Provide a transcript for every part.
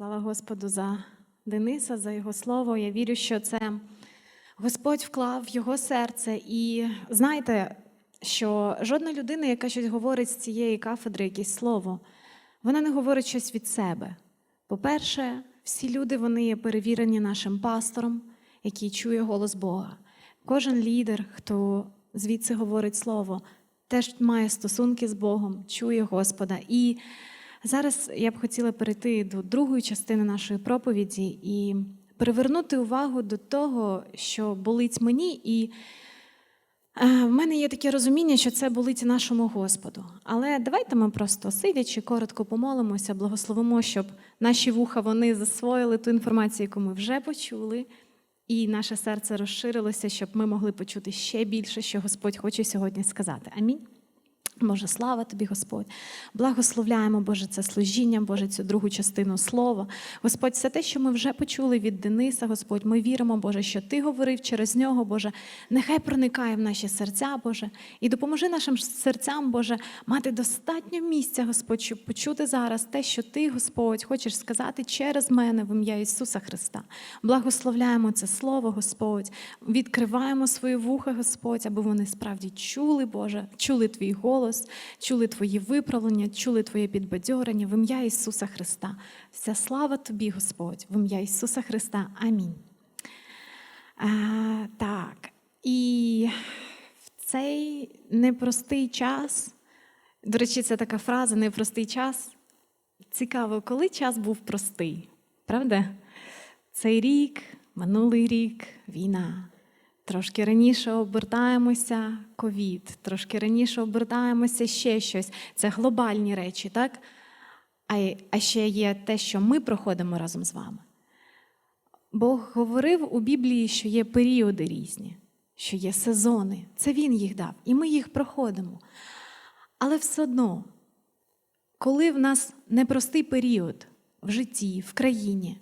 Слава Господу за Дениса, за його слово. Я вірю, що це Господь вклав в його серце. І знаєте, що жодна людина, яка щось говорить з цієї кафедри, якесь слово, вона не говорить щось від себе. По-перше, всі люди вони є перевірені нашим пастором, який чує голос Бога. Кожен лідер, хто звідси говорить слово, теж має стосунки з Богом, чує Господа. І зараз я б хотіла перейти до другої частини нашої проповіді і привернути увагу до того, що болить мені. І е, в мене є таке розуміння, що це болить нашому Господу. Але давайте ми просто сидячи, коротко помолимося, благословимо, щоб наші вуха вони засвоїли ту інформацію, яку ми вже почули, і наше серце розширилося, щоб ми могли почути ще більше, що Господь хоче сьогодні сказати. Амінь. Боже, слава тобі, Господь. Благословляємо, Боже, це служіння, Боже, цю другу частину слова. Господь, все те, що ми вже почули від Дениса, Господь, ми віримо, Боже, що Ти говорив через нього, Боже, нехай проникає в наші серця, Боже, і допоможи нашим серцям, Боже, мати достатньо місця, Господь, щоб почути зараз те, що Ти, Господь, хочеш сказати через мене в ім'я Ісуса Христа. Благословляємо це слово, Господь, відкриваємо свої вуха, Господь, аби вони справді чули, Боже, чули Твій голос чули Твої виправлення, чули Твоє підбадьорення в ім'я Ісуса Христа. Вся слава Тобі, Господь, в ім'я Ісуса Христа. Амінь. А, так, і в цей непростий час, до речі, це така фраза непростий час. Цікаво, коли час був простий, правда? Цей рік, минулий рік, війна. Трошки раніше обертаємося ковід, трошки раніше обертаємося ще щось. Це глобальні речі, так? А, а ще є те, що ми проходимо разом з вами. Бог говорив у Біблії, що є періоди різні, що є сезони. Це Він їх дав, і ми їх проходимо. Але все одно, коли в нас непростий період в житті, в країні,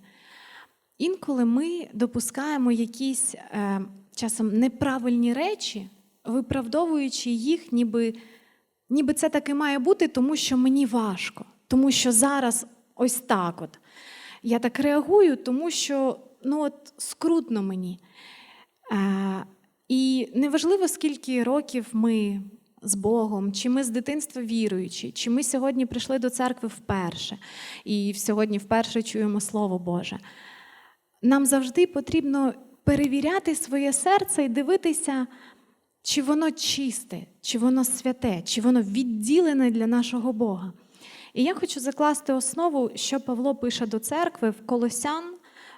інколи ми допускаємо якісь. Е, часом неправильні речі, виправдовуючи їх, ніби ніби це таки має бути, тому що мені важко, тому що зараз ось так от. Я так реагую, тому що ну от скрутно мені. Е, І неважливо, скільки років ми з Богом, чи ми з дитинства віруючі, чи ми сьогодні прийшли до церкви вперше, і сьогодні вперше чуємо Слово Боже. Нам завжди потрібно перевіряти своє серце і дивитися, чи воно чисте, чи воно святе, чи воно відділене для нашого Бога. І я хочу закласти основу, що Павло пише до церкви в Колосян.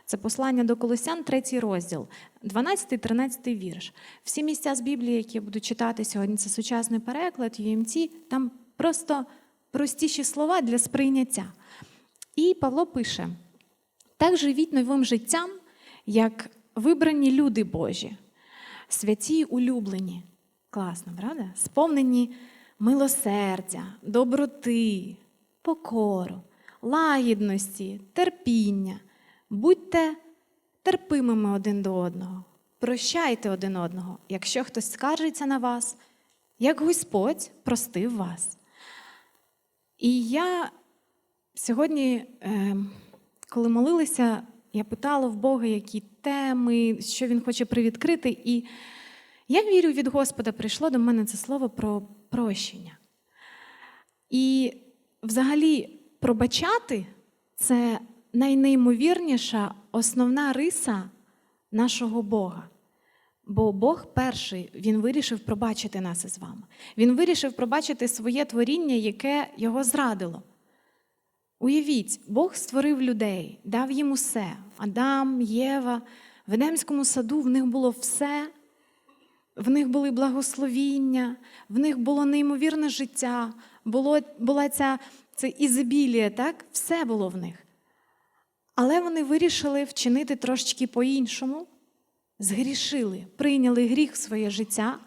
Це послання до Колосян, третій розділ, 12-13 вірш. Всі місця з Біблії, які я буду читати сьогодні, це сучасний переклад, UMT, там просто простіші слова для сприйняття. І Павло пише: так живіть новим життям, як вибрані люди Божі, святі улюблені. Класно, правда? Сповнені милосердя, доброти, покору, лагідності, терпіння. Будьте терпимими один до одного, прощайте один одного, якщо хтось скаржиться на вас, як Господь простив вас. І я сьогодні, ем, коли молилися, я питала в Бога, які теми, що Він хоче привідкрити. І я вірю, від Господа прийшло до мене це слово про прощення. І взагалі пробачати це найнеймовірніша основна риса нашого Бога. Бо Бог перший Він вирішив пробачити нас із вами. Він вирішив пробачити своє творіння, яке його зрадило. Уявіть, Бог створив людей, дав їм усе. Адам, Єва, в Едемському саду в них було все, в них були благословіння, в них було неймовірне життя, було, була ця це ізобілія, так? все було в них. Але вони вирішили вчинити трошечки по-іншому, згрішили, прийняли гріх в своє життя,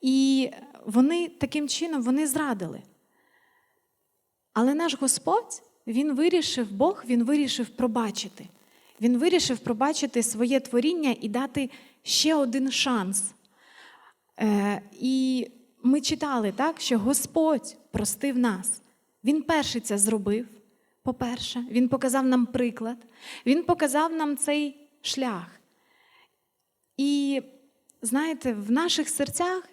і вони таким чином вони зрадили. Але наш Господь він вирішив, Бог він вирішив пробачити. Він вирішив пробачити своє творіння і дати ще один шанс. Е, І ми читали, так, що Господь простив нас. Він перший це зробив, по-перше, Він показав нам приклад, Він показав нам цей шлях. І знаєте, в наших серцях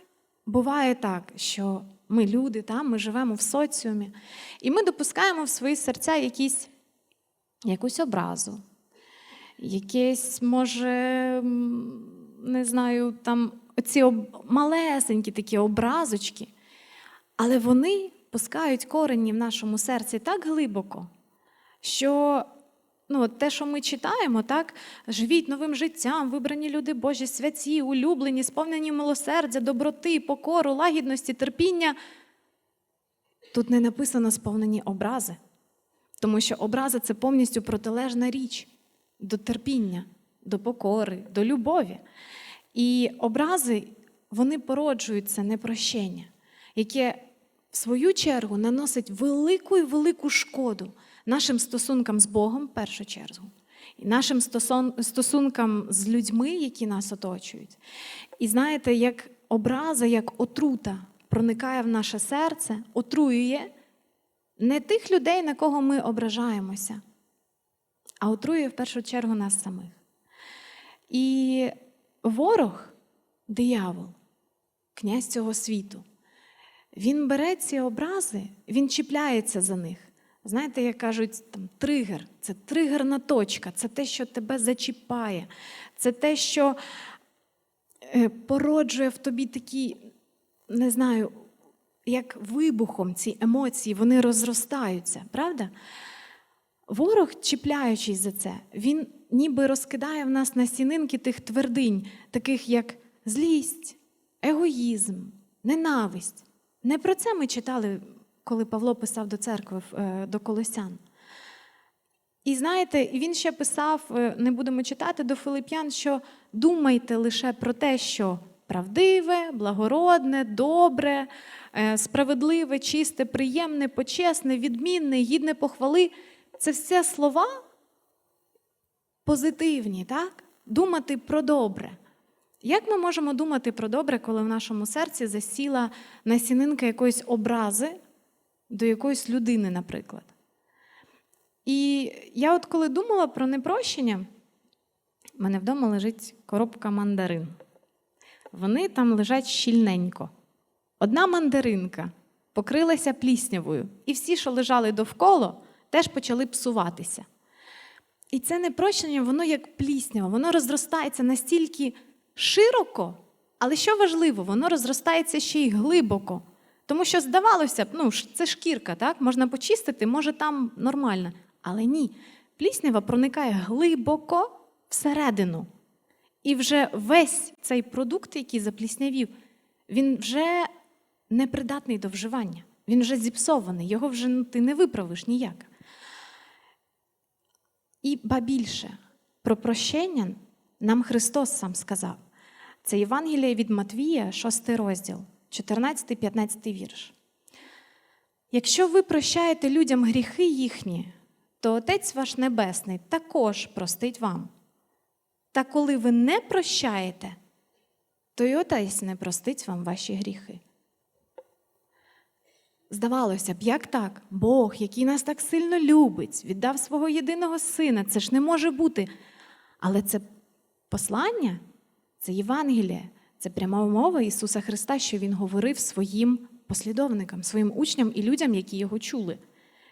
буває так, що ми люди, та, ми живемо в соціумі, і ми допускаємо в свої серця якісь, якусь образу, якесь, може, не знаю, там оці об... малесенькі такі образочки, але вони пускають корені в нашому серці так глибоко, що ну, от те, що ми читаємо, так, живіть новим життям, вибрані люди Божі, святі, улюблені, сповнені милосердя, доброти, покору, лагідності, терпіння. Тут не написано сповнені образи, тому що образа це повністю протилежна річ до терпіння, до покори, до любові. І образи вони породжують це непрощення, яке в свою чергу наносить велику і велику шкоду нашим стосункам з Богом в першу чергу, і нашим стосункам з людьми, які нас оточують. І знаєте, як образа, як отрута проникає в наше серце, отруює не тих людей, на кого ми ображаємося, а отруює в першу чергу нас самих. І ворог, диявол, князь цього світу, він бере ці образи, він чіпляється за них. Знаєте, як кажуть, там тригер це тригерна точка, це те, що тебе зачіпає, це те, що е, породжує в тобі такі, не знаю, як вибухом ці емоції, вони розростаються, правда? Ворог, чіпляючись за це, він ніби розкидає в нас насінинки тих твердинь, таких як злість, егоїзм, ненависть. Не про це ми читали, коли Павло писав до церкви е, до Колосян. І знаєте, він ще писав, е, не будемо читати до Филип'ян, що думайте лише про те, що правдиве, благородне, добре, е, справедливе, чисте, приємне, почесне, відмінне, гідне похвали. Це все слова позитивні, так? Думати про добре. Як ми можемо думати про добре, коли в нашому серці засіла насінинка якоїсь образи до якоїсь людини, наприклад? І я от коли думала про непрощення, в мене вдома лежить коробка мандарин. Вони там лежать щільненько. Одна мандаринка покрилася пліснявою, і всі, що лежали довкола, теж почали псуватися. І це непрощення, воно як пліснява, воно розростається настільки широко, але що важливо, воно розростається ще й глибоко. Тому що здавалося б, ну, це шкірка, так? можна почистити, може там нормально. Але ні. Пліснява проникає глибоко всередину. І вже весь цей продукт, який запліснявів, він вже непридатний до вживання. Він вже зіпсований, його вже ну, ти не виправиш ніяк. І ба більше про прощення нам Христос сам сказав. Це Євангеліє від Матвія, 6 розділ, 14-15 вірш. Якщо ви прощаєте людям гріхи їхні, то Отець ваш Небесний також простить вам. Та коли ви не прощаєте, то й Отець не простить вам ваші гріхи. Здавалося б, як так? Бог, який нас так сильно любить, віддав свого єдиного сина. Це ж не може бути. Але це послання, це Євангеліє, це пряма мова Ісуса Христа, що Він говорив своїм послідовникам, своїм учням і людям, які його чули.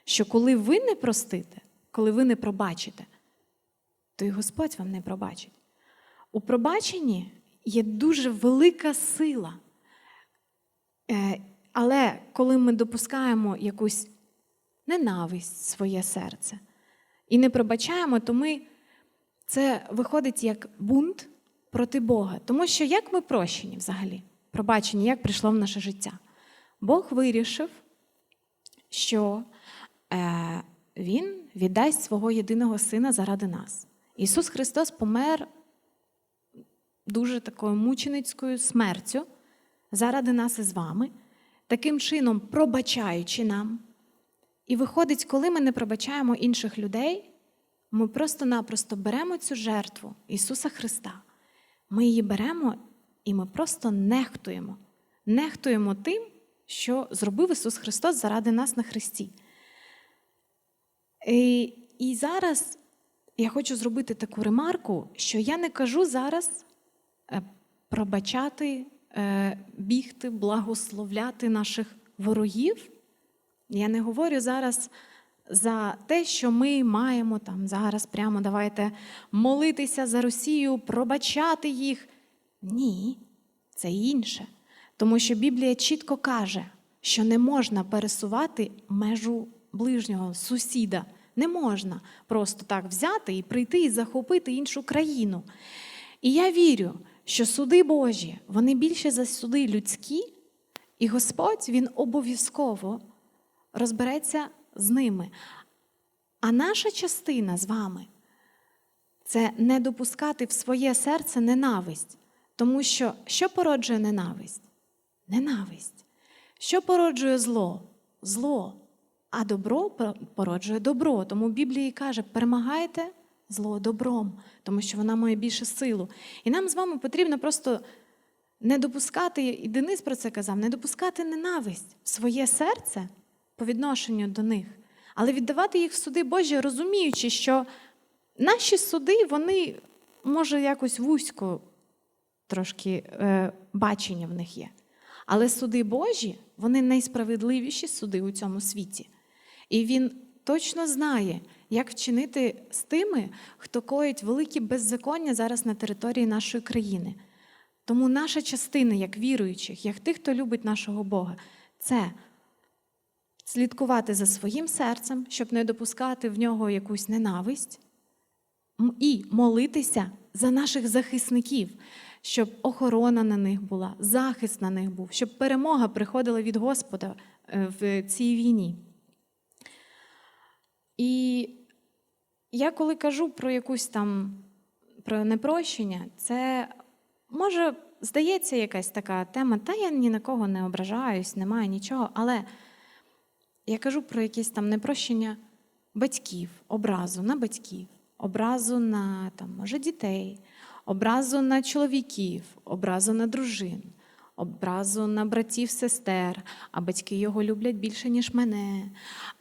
Що коли ви не простите, коли ви не пробачите, то і Господь вам не пробачить. У пробаченні є дуже велика сила. Е, Але коли ми допускаємо якусь ненависть в своє серце і не пробачаємо, то ми це виходить як бунт проти Бога. Тому що як ми прощені взагалі? Пробачені, як прийшло в наше життя? Бог вирішив, що е, Він віддасть свого єдиного сина заради нас. Ісус Христос помер дуже такою мученицькою смертю заради нас і з вами, таким чином пробачаючи нам. І виходить, коли ми не пробачаємо інших людей, ми просто-напросто беремо цю жертву Ісуса Христа. Ми її беремо і ми просто нехтуємо. Нехтуємо тим, що зробив Ісус Христос заради нас на Христі. І, і зараз я хочу зробити таку ремарку, що я не кажу зараз е, пробачати, е, бігти, благословляти наших ворогів. Я не говорю зараз за те, що ми маємо там зараз прямо давайте молитися за Росію, пробачати їх. Ні, це інше. Тому що Біблія чітко каже, що не можна пересувати межу ближнього сусіда. Не можна просто так взяти і прийти і захопити іншу країну. І я вірю, що суди Божі, вони більше за суди людські, і Господь Він обов'язково розбереться з ними. А наша частина з вами це не допускати в своє серце ненависть. Тому що що породжує ненависть? Ненависть. Що породжує зло? Зло. А добро породжує добро. Тому Біблія каже: перемагайте зло добром, тому що вона має більше силу. І нам з вами потрібно просто не допускати, і Денис про це казав, не допускати ненависть в своє серце по відношенню до них, але віддавати їх в суди Божі, розуміючи, що наші суди, вони, може, якось вузько трошки е, бачення в них є. Але суди Божі, вони найсправедливіші суди у цьому світі. І він точно знає, як вчинити з тими, хто коїть великі беззаконня зараз на території нашої країни. Тому наша частина, як віруючих, як тих, хто любить нашого Бога, це слідкувати за своїм серцем, щоб не допускати в нього якусь ненависть, і молитися за наших захисників, щоб охорона на них була, захист на них був, щоб перемога приходила від Господа е, в цій війні. І я коли кажу про якусь там про непрощення, це може здається якась така тема, та я ні на кого не ображаюсь, немає нічого, але я кажу про якесь там непрощення батьків, образу на батьків, образу на там, може, дітей, образу на чоловіків, образу на дружин, образу на братів, сестер, а батьки його люблять більше, ніж мене.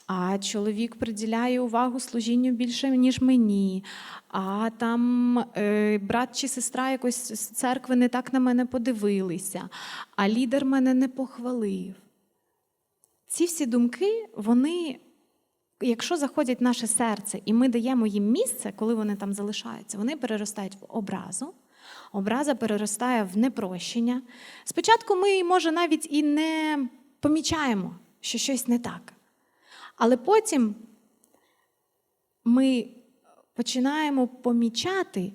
А чоловік приділяє увагу служінню більше, ніж мені. А там е, брат чи сестра якось з церкви не так на мене подивилися, а лідер мене не похвалив. Ці всі думки, вони, якщо заходять в наше серце, і ми даємо їм місце, коли вони там залишаються, вони переростають в образу. Образа переростає в непрощення. Спочатку ми, може, навіть і не помічаємо, що щось не так. Але потім ми починаємо помічати,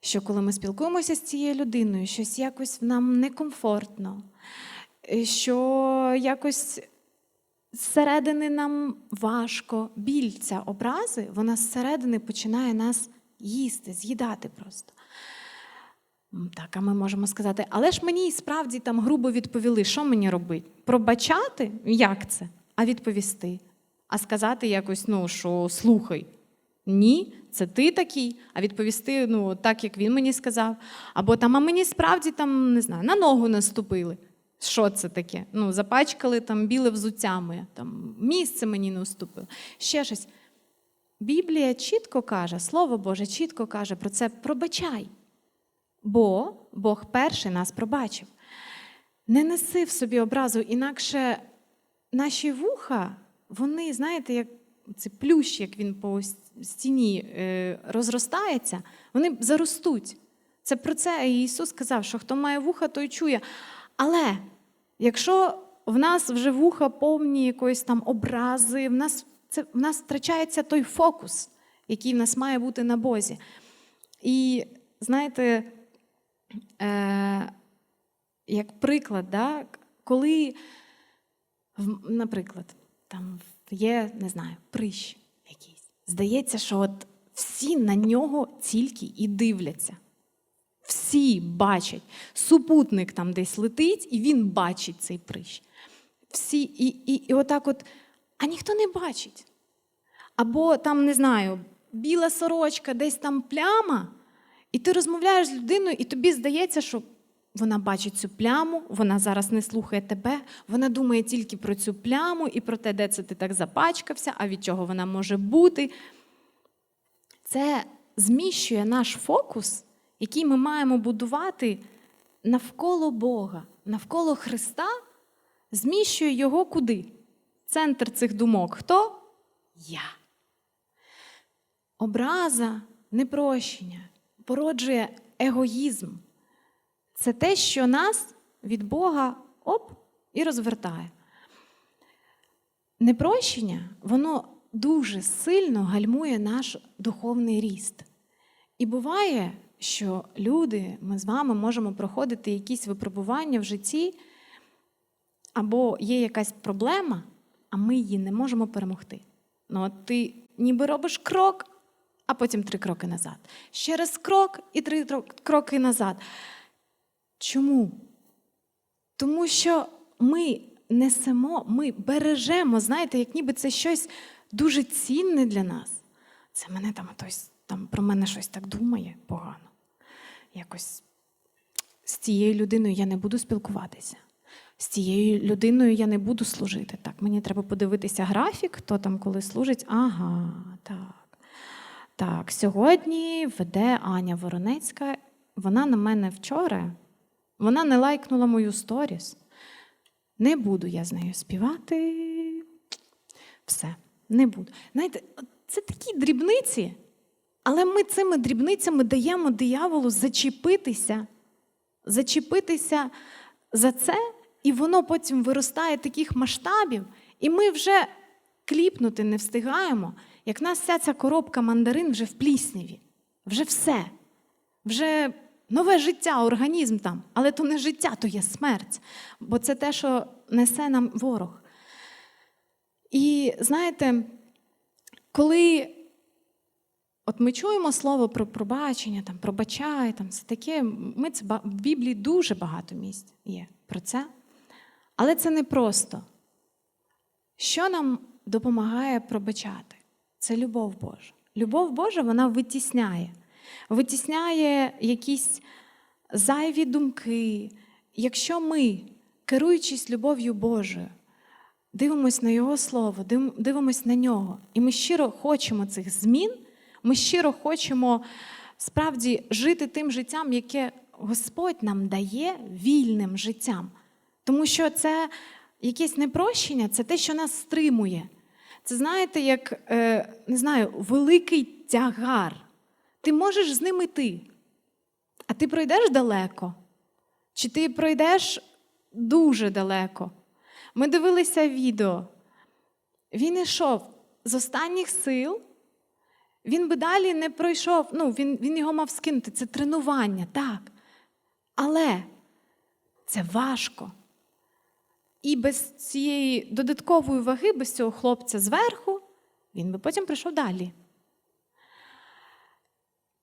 що коли ми спілкуємося з цією людиною, щось якось нам некомфортно, що якось зсередини нам важко, біль ця образи, вона зсередини починає нас їсти, з'їдати просто. Так, а ми можемо сказати, але ж мені і справді там грубо відповіли, що мені робити? Пробачати? Як це? А відповісти? А сказати якось, ну, що слухай. Ні, це ти такий, а відповісти, ну, так, як він мені сказав. Або там, а мені справді там, не знаю, на ногу наступили. Що це таке? Ну, запачкали там біле взуття там місце мені не уступило. Ще щось. Біблія чітко каже, Слово Боже чітко каже про це пробачай. Бо Бог перший нас пробачив. Не неси в собі образу, інакше наші вуха, вони, знаєте, як цей плющ, як він по стіні е, розростається, вони заростуть. Це про це Ісус сказав, що хто має вуха, той чує. Але якщо в нас вже вуха повні якоїсь там образи, в нас це, в нас втрачається той фокус, який в нас має бути на Бозі. І знаєте, е, як приклад, да, коли, наприклад, там є, не знаю, прищ якийсь, здається, що от всі на нього тільки і дивляться. Всі бачать. Супутник там десь летить, і він бачить цей прищ. Всі, І і, і отак от, а ніхто не бачить. Або там, не знаю, біла сорочка, десь там пляма, і ти розмовляєш з людиною, і тобі здається, що вона бачить цю пляму, вона зараз не слухає тебе, вона думає тільки про цю пляму і про те, де це ти так запачкався, а від чого вона може бути. Це зміщує наш фокус, який ми маємо будувати навколо Бога, навколо Христа, зміщує його куди? Центр цих думок. Хто? Я. Образа, непрощення породжує егоїзм. Це те, що нас від Бога оп і розвертає. Непрощення, воно дуже сильно гальмує наш духовний ріст. І буває, що люди, ми з вами можемо проходити якісь випробування в житті, або є якась проблема, а ми її не можемо перемогти. Ну, от ти ніби робиш крок, а потім три кроки назад. Ще раз крок і три кроки назад. Чому? Тому що ми несемо, ми бережемо, знаєте, як ніби це щось дуже цінне для нас. Це мене там хтось там про мене щось так думає погано. Якось з цією людиною я не буду спілкуватися. З цією людиною я не буду служити. Так, мені треба подивитися графік, хто там коли служить. Ага, так. Так, сьогодні веде Аня Воронецька. Вона на мене вчора, вона не лайкнула мою сторіс. Не буду я з нею співати. Все, не буду. Знаєте, це такі дрібниці, але ми цими дрібницями даємо дияволу зачепитися, зачепитися за це, і воно потім виростає таких масштабів, і ми вже кліпнути не встигаємо, як нас вся ця коробка мандарин вже в плісняві, вже все, вже нове життя, організм там. Але то не життя, то є смерть. Бо це те, що несе нам ворог. І знаєте, коли от ми чуємо слово про пробачення, там, пробачай, там, це таке, ми це в Біблії дуже багато місць є про це. Але це не просто. Що нам допомагає пробачати? Це любов Божа. Любов Божа вона витісняє, витісняє якісь зайві думки. Якщо ми, керуючись любов'ю Божою, дивимось на Його Слово, дивимось на нього, і ми щиро хочемо цих змін, ми щиро хочемо справді жити тим життям, яке Господь нам дає вільним життям. Тому що це якесь непрощення, це те, що нас стримує. Це знаєте, як е, не знаю, великий тягар. Ти можеш з ним іти, а ти пройдеш далеко, чи ти пройдеш дуже далеко. Ми дивилися відео. Він йшов з останніх сил, він би далі не пройшов, ну, він, він його мав скинути. Це тренування, так. Але це важко. І без цієї додаткової ваги, без цього хлопця зверху, він би потім прийшов далі.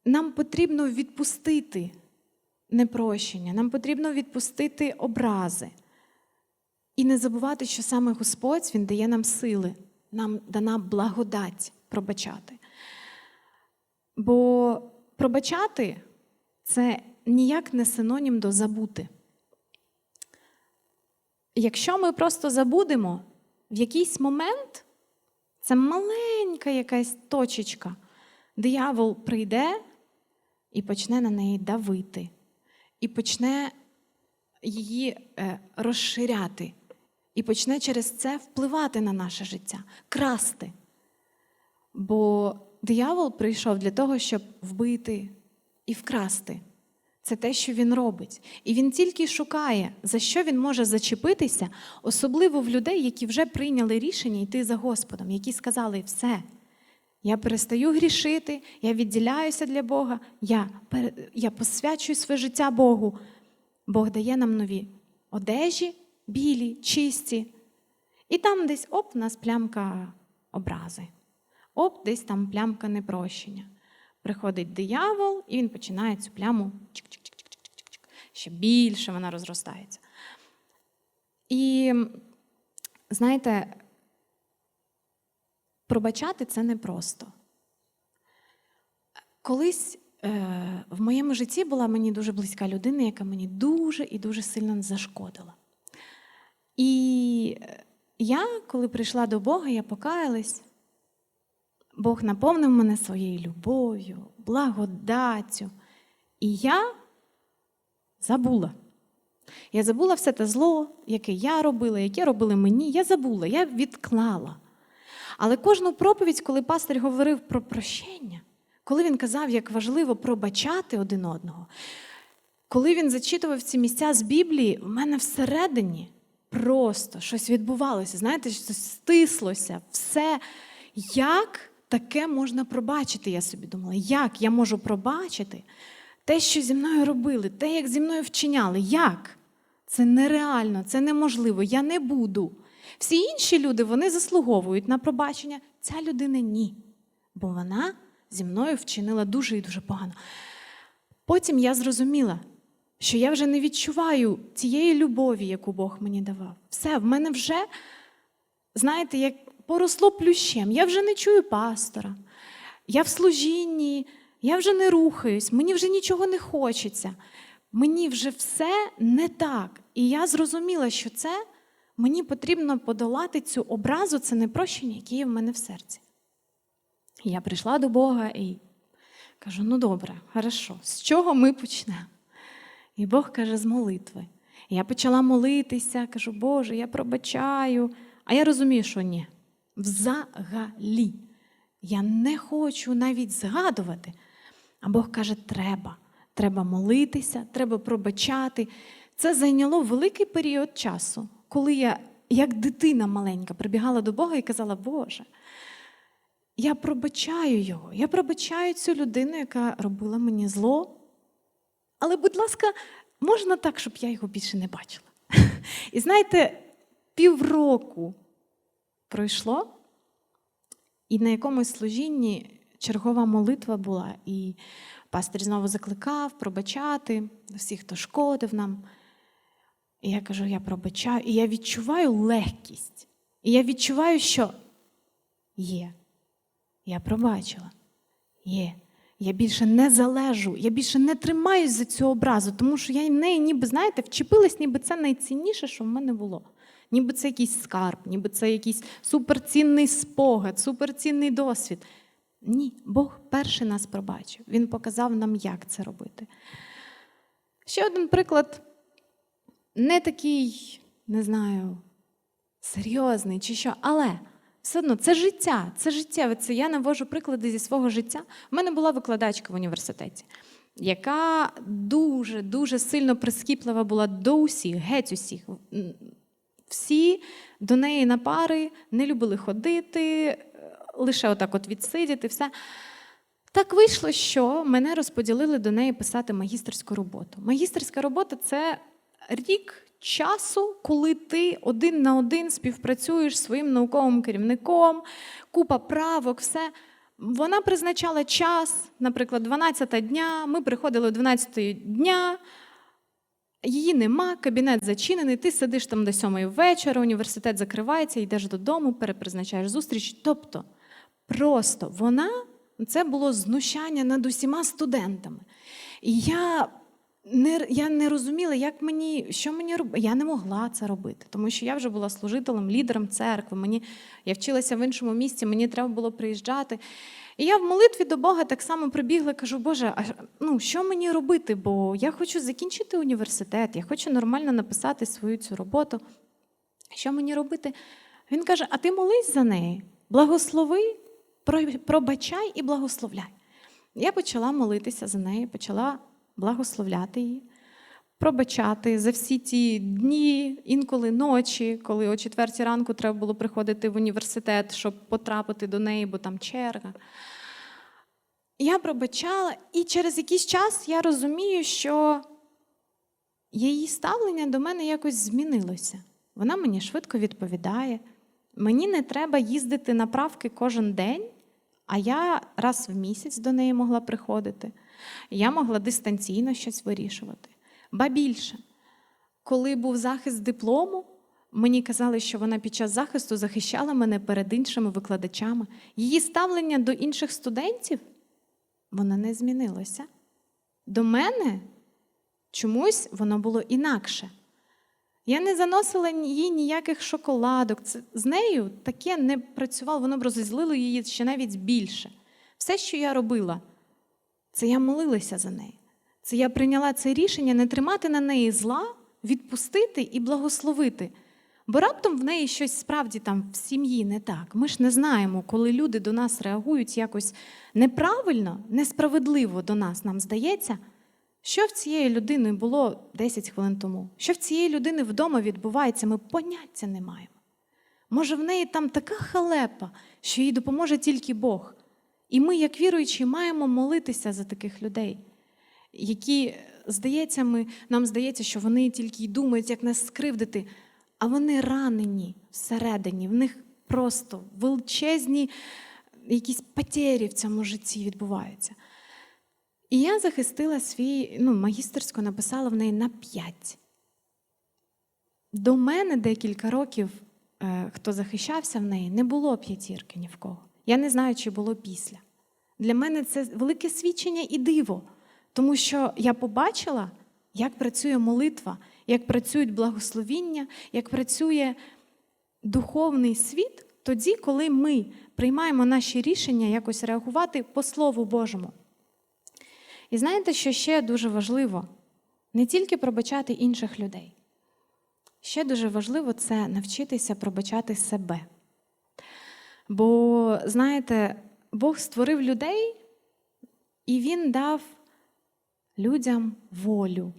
Нам потрібно відпустити непрощення, нам потрібно відпустити образи. І не забувати, що саме Господь Він дає нам сили, нам дана благодать пробачати. Бо пробачати це ніяк не синонім до забути. Якщо ми просто забудемо в якийсь момент, це маленька якась точечка, диявол прийде і почне на неї давити, і почне її е, розширяти, і почне через це впливати на наше життя, красти. Бо диявол прийшов для того, щоб вбити і вкрасти. Це те, що він робить. І він тільки шукає, за що він може зачепитися, особливо в людей, які вже прийняли рішення йти за Господом, які сказали, все, я перестаю грішити, я відділяюся для Бога, я я посвячую своє життя Богу. Бог дає нам нові одежі, білі, чисті. І там десь оп, у нас плямка образи, оп, десь там плямка непрощення. Приходить диявол, і він починає цю пляму чик-чик-чик-чик-чик-чик. ще більше вона розростається. І знаєте, пробачати це непросто. Колись е, в моєму житті була мені дуже близька людина, яка мені дуже і дуже сильно зашкодила. І я, коли прийшла до Бога, я покаялась. Бог наповнив мене своєю любов'ю, благодаттю. І я забула. Я забула все те зло, яке я робила, яке робили мені. Я забула, я відклала. Але кожну проповідь, коли пастор говорив про прощення, коли він казав, як важливо пробачати один одного, коли він зачитував ці місця з Біблії, в мене всередині просто щось відбувалося, знаєте, щось стислося, все. Як таке можна пробачити? Я собі думала, як я можу пробачити те, що зі мною робили, те, як зі мною вчиняли? Як? Це нереально, це неможливо, я не буду. Всі інші люди вони заслуговують на пробачення, ця людина ні. Бо вона зі мною вчинила дуже і дуже погано. Потім я зрозуміла, що я вже не відчуваю цієї любові, яку Бог мені давав. Все, в мене вже, знаєте, як поросло плющем. Я вже не чую пастора. Я в служінні, я вже не рухаюсь, мені вже нічого не хочеться. Мені вже все не так. І я зрозуміла, що це мені потрібно подолати цю образу, це непрощення, яке є в мене в серці. Я прийшла до Бога і кажу: ну добре, хорошо, з чого ми почнемо? І Бог каже, з молитви. І я почала молитися, кажу, Боже, я пробачаю. А я розумію, що ні. Взагалі. Я не хочу навіть згадувати. А Бог каже, треба. Треба молитися, треба пробачати. Це зайняло великий період часу, коли я, як дитина маленька, прибігала до Бога і казала, Боже, я пробачаю його, я пробачаю цю людину, яка робила мені зло. Але, будь ласка, можна так, щоб я його більше не бачила. І знаєте, півроку пройшло, і на якомусь служінні чергова молитва була, і пастор знову закликав пробачати всіх, хто шкодив нам. І я кажу, я пробачаю, і я відчуваю легкість. І я відчуваю, що є. Я пробачила. Є. Я більше не залежу, я більше не тримаюсь за цю образу, тому що я в неї, ніби, знаєте, вчепилась, ніби це найцінніше, що в мене було. Ніби це якийсь скарб, ніби це якийсь суперцінний спогад, суперцінний досвід. Ні, Бог перший нас пробачив. Він показав нам, як це робити. Ще один приклад, не такий, не знаю, серйозний чи що, але все одно це життя, це життєве. Це я навожу приклади зі свого життя. У мене була викладачка в університеті, яка дуже дуже сильно прискіплива була до усіх, геть усіх. Всі до неї на пари не любили ходити, лише отак от відсидіти, все. Так вийшло, що мене розподілили до неї писати магістерську роботу. Магістерська робота це рік часу, коли ти один на один співпрацюєш зі своїм науковим керівником, купа правок, все. Вона призначала час, наприклад, 12 дня. Ми приходили о 12 дня. Її нема, кабінет зачинений, ти сидиш там до сьомої вечора, університет закривається, йдеш додому, перепризначаєш зустріч. Тобто, просто вона це було знущання над усіма студентами. І я не, я не розуміла, як мені, що мені робити. Я не могла це робити, тому що я вже була служителем, лідером церкви. Мені, я вчилася в іншому місці, мені треба було приїжджати. І я в молитві до Бога так само прибігла, кажу, Боже, а ну, що мені робити? Бо я хочу закінчити університет, я хочу нормально написати свою цю роботу. Що мені робити? Він каже: А ти молись за неї, благослови, пробачай і благословляй. Я почала молитися за неї, почала благословляти її, пробачати за всі ті дні, інколи ночі, коли о четвертій ранку треба було приходити в університет, щоб потрапити до неї, бо там черга. Я пробачала, і через якийсь час я розумію, що її ставлення до мене якось змінилося. Вона мені швидко відповідає. Мені не треба їздити на правки кожен день, а я раз в місяць до неї могла приходити. Я могла дистанційно щось вирішувати. Ба більше, коли був захист диплому, мені казали, що вона під час захисту захищала мене перед іншими викладачами. Її ставлення до інших студентів воно не змінилося. До мене чомусь воно було інакше. Я не заносила їй ніяких шоколадок. Це, з нею таке не працювало, воно б розізлило її ще навіть більше. Все, що я робила, це я молилася за неї. Це я прийняла це рішення не тримати на неї зла, відпустити і благословити. Бо раптом в неї щось справді там в сім'ї не так. Ми ж не знаємо, коли люди до нас реагують якось неправильно, несправедливо до нас, нам здається. Що в цієї людини було 10 хвилин тому? Що в цієї людини вдома відбувається, ми поняття не маємо. Може, в неї там така халепа, що їй допоможе тільки Бог. І ми, як віруючі, маємо молитися за таких людей, які, здається, ми, нам здається, що вони тільки й думають, як нас скривдити, а вони ранені всередині, в них просто величезні якісь потері в цьому житті відбуваються. І я захистила свій, ну, магістерську написала в неї на 5. До мене декілька років, е, хто захищався в неї, не було п'ятірки ні в кого. Я не знаю, чи було після. Для мене це велике свідчення і диво, тому що я побачила, як працює молитва, як працюють благословіння, як працює духовний світ тоді, коли ми приймаємо наші рішення якось реагувати по Слову Божому. І знаєте, що ще дуже важливо? Не тільки пробачати інших людей. Ще дуже важливо це навчитися пробачати себе. Бо, знаєте, Бог створив людей, і Він дав людям волю.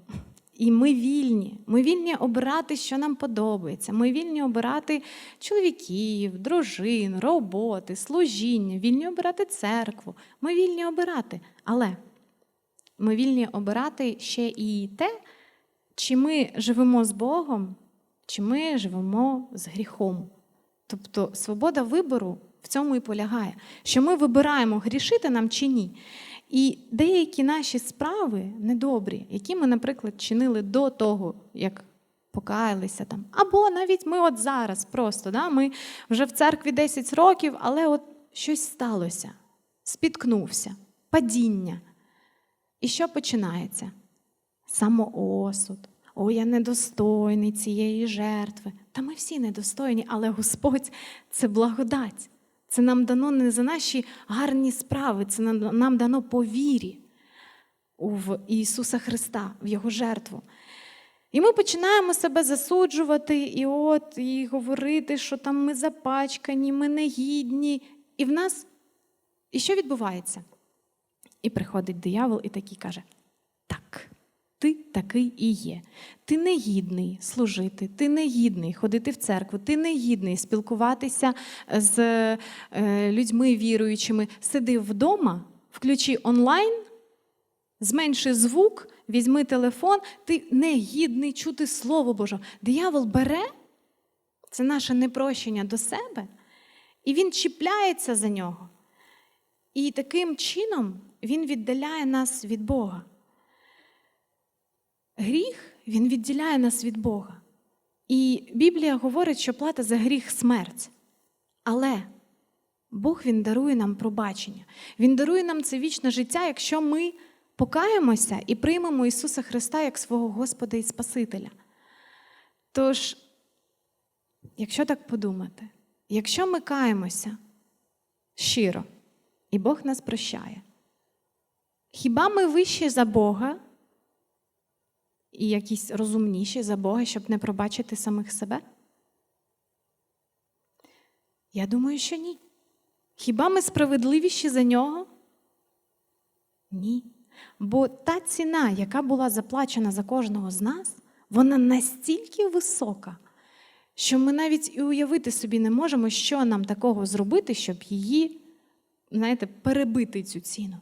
І ми вільні. Ми вільні обирати, що нам подобається. Ми вільні обирати чоловіків, дружин, роботи, служіння, вільні обирати церкву. Ми вільні обирати. Але ми вільні обирати ще і те, чи ми живемо з Богом, чи ми живемо з гріхом. Тобто свобода вибору в цьому і полягає, що ми вибираємо, грішити нам чи ні. І деякі наші справи недобрі, які ми, наприклад, чинили до того, як покаялися там, або навіть ми от зараз просто, да, ми вже в церкві 10 років, але от щось сталося, спіткнувся, падіння. І що починається? Самоосуд. О, я недостойний цієї жертви. Та ми всі недостойні, але Господь це благодать. Це нам дано не за наші гарні справи, це нам, дано по вірі в Ісуса Христа, в Його жертву. І ми починаємо себе засуджувати, і от, і говорити, що там ми запачкані, ми негідні. І в нас. І що відбувається? І приходить диявол і такий каже: Так, ти такий і є. Ти не гідний служити, ти не гідний ходити в церкву, ти не гідний спілкуватися з е, людьми віруючими. Сиди вдома, включи онлайн, зменши звук, візьми телефон, ти не гідний чути Слово Боже. Диявол бере це наше непрощення до себе, і він чіпляється за нього. І таким чином він віддаляє нас від Бога. Гріх він відділяє нас від Бога. І Біблія говорить, що плата за гріх смерть. Але Бог Він дарує нам пробачення. Він дарує нам це вічне життя, якщо ми покаємося і приймемо Ісуса Христа як свого Господа і Спасителя. Тож, якщо так подумати, якщо ми каємося щиро, і Бог нас прощає, хіба ми вищі за Бога? І якісь розумніші за Бога, щоб не пробачити самих себе? Я думаю, що ні. Хіба ми справедливіші за нього? Ні. Бо та ціна, яка була заплачена за кожного з нас, вона настільки висока, що ми навіть і уявити собі не можемо, що нам такого зробити, щоб її, знаєте, перебити цю ціну.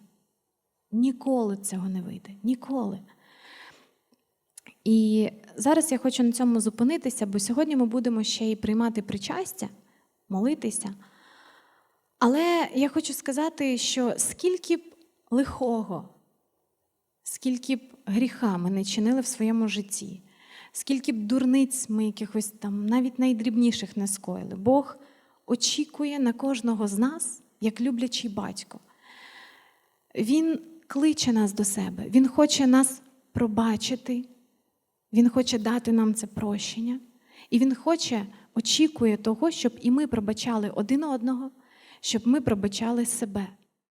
Ніколи цього не вийде. Ніколи. І зараз я хочу на цьому зупинитися, бо сьогодні ми будемо ще й приймати причастя, молитися. Але я хочу сказати, що скільки б лихого, скільки б гріха ми не чинили в своєму житті, скільки б дурниць ми якихось там навіть найдрібніших не скоїли, Бог очікує на кожного з нас, як люблячий батько. Він кличе нас до себе, Він хоче нас пробачити, Він хоче дати нам це прощення, і Він хоче, очікує того, щоб і ми пробачали один одного, щоб ми пробачали себе.